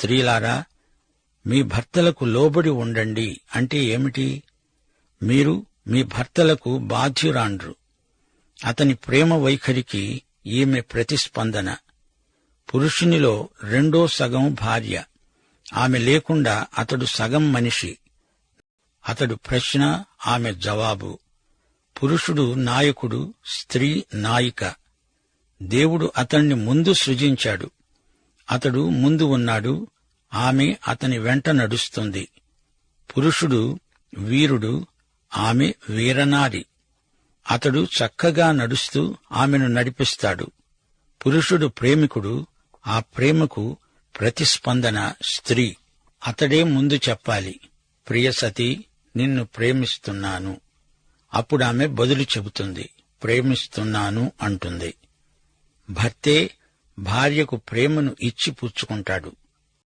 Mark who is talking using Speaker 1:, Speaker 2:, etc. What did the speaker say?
Speaker 1: స్త్రీలారా మీ భర్తలకు లోబడి ఉండండి అంటే ఏమిటి? మీరు మీ భర్తలకు బాధ్యురాండ్రు. అతని ప్రేమ వైఖరికి ఈమె ప్రతిస్పందన. పురుషునిలో రెండో సగం భార్య. ఆమె లేకుండా అతడు సగం మనిషి. అతడు ప్రశ్న ఆమె జవాబు. పురుషుడు నాయకుడు స్త్రీ నాయిక. దేవుడు అతణ్ణి ముందు సృజించాడు. అతడు ముందు ఉన్నాడు ఆమె అతని వెంట నడుస్తుంది. పురుషుడు వీరుడు ఆమె వీరనారి. అతడు చక్కగా నడుస్తూ ఆమెను నడిపిస్తాడు. పురుషుడు ప్రేమికుడు ఆ ప్రేమకు ప్రతిస్పందన స్త్రీ. అతడే ముందు చెప్పాలి ప్రియసతి నిన్ను ప్రేమిస్తున్నాను. అప్పుడామె బదులు చెబుతుంది ప్రేమిస్తున్నాను అంటుంది. భర్తే భార్యకు ప్రేమను ఇచ్చి పుచ్చుకుంటాడు.